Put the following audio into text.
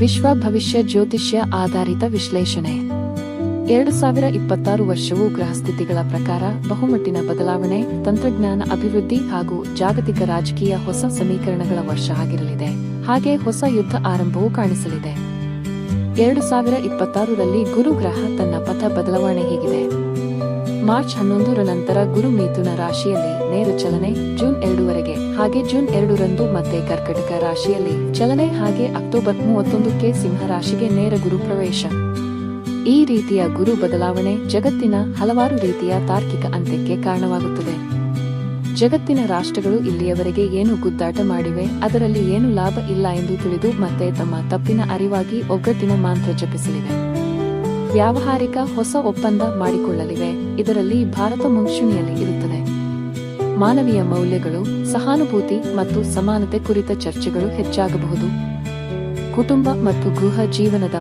ವಿಶ್ವ ಭವಿಷ್ಯ ಜ್ಯೋತಿಷ್ಯ ಆಧಾರಿತ ವಿಶ್ಲೇಷಣೆ. ಎರಡು ಸಾವಿರ ಇಪ್ಪತ್ತಾರು ವರ್ಷವು ಗ್ರಹಸ್ಥಿತಿಗಳ ಪ್ರಕಾರ ಬಹುಮಟ್ಟಿನ ಬದಲಾವಣೆ, ತಂತ್ರಜ್ಞಾನ ಅಭಿವೃದ್ಧಿ ಹಾಗೂ ಜಾಗತಿಕ ರಾಜಕೀಯ ಹೊಸ ಸಮೀಕರಣಗಳ ವರ್ಷ ಆಗಿರಲಿದೆ. ಹಾಗೆ ಹೊಸ ಯುದ್ಧ ಆರಂಭವೂ ಕಾಣಿಸಲಿದೆ. ಎರಡು ಸಾವಿರ ಇಪ್ಪತ್ತಾರರಲ್ಲಿ ಗುರು ಗ್ರಹ ತನ್ನ ಪಥ ಬದಲಾವಣೆ ಹೀಗಿದೆ. ಮಾರ್ಚ್ ಹನ್ನೊಂದರ ನಂತರ ಗುರು ಮಿಥುನ ರಾಶಿಯಲ್ಲಿ ನೇರ ಚಲನೆ, ಜೂನ್ ಎರಡುವರೆಗೆ ಹಾಗೆ ಜೂನ್ ಎರಡರಂದು ಮತ್ತೆ ಕರ್ಕಟಕ ರಾಶಿಯಲ್ಲಿ. ಚಲನೆ ಹಾಗೆ ಅಕ್ಟೋಬರ್ ಮೂವತ್ತೊಂದಕ್ಕೆ ಸಿಂಹ ರಾಶಿಗೆ ನೇರ ಗುರು ಪ್ರವೇಶ. ಈ ರೀತಿಯ ಗುರು ಬದಲಾವಣೆ ಜಗತ್ತಿನ ಹಲವಾರು ರೀತಿಯ ತಾರ್ಕಿಕ ಅಂತ್ಯಕ್ಕೆ ಕಾರಣವಾಗುತ್ತದೆ. ಜಗತ್ತಿನ ರಾಷ್ಟ್ರಗಳು ಇಲ್ಲಿಯವರೆಗೆ ಏನು ಗುದ್ದಾಟ ಮಾಡಿವೆ, ಅದರಲ್ಲಿ ಏನು ಲಾಭ ಇಲ್ಲ ಎಂದು ತಿಳಿದು ಮತ್ತೆ ತಮ್ಮ ತಪ್ಪಿನ ಅರಿವಾಗಿ ಒಗ್ಗಟ್ಟಿನ ಮಾಂತ್ರ ಜಪಿಸಲಿವೆ. ವ್ಯಾವಹಾರಿಕ ಹೊಸ ಒಪ್ಪಂದ ಮಾಡಿಕೊಳ್ಳಲಿವೆ, ಇದರಲ್ಲಿ ಭಾರತ ಮುಂಚೂಣಿಯಲ್ಲಿ ಇರುತ್ತದೆ. ಮಾನವೀಯ ಮೌಲ್ಯಗಳು ಸಹಾನುಭೂತಿ ಮತ್ತು ಸಮಾನತೆ ಕುರಿತ ಚರ್ಚೆಗಳು ಹೆಚ್ಚಾಗಬಹುದು. ಕುಟುಂಬ ಮತ್ತು ಗೃಹ ಜೀವನದ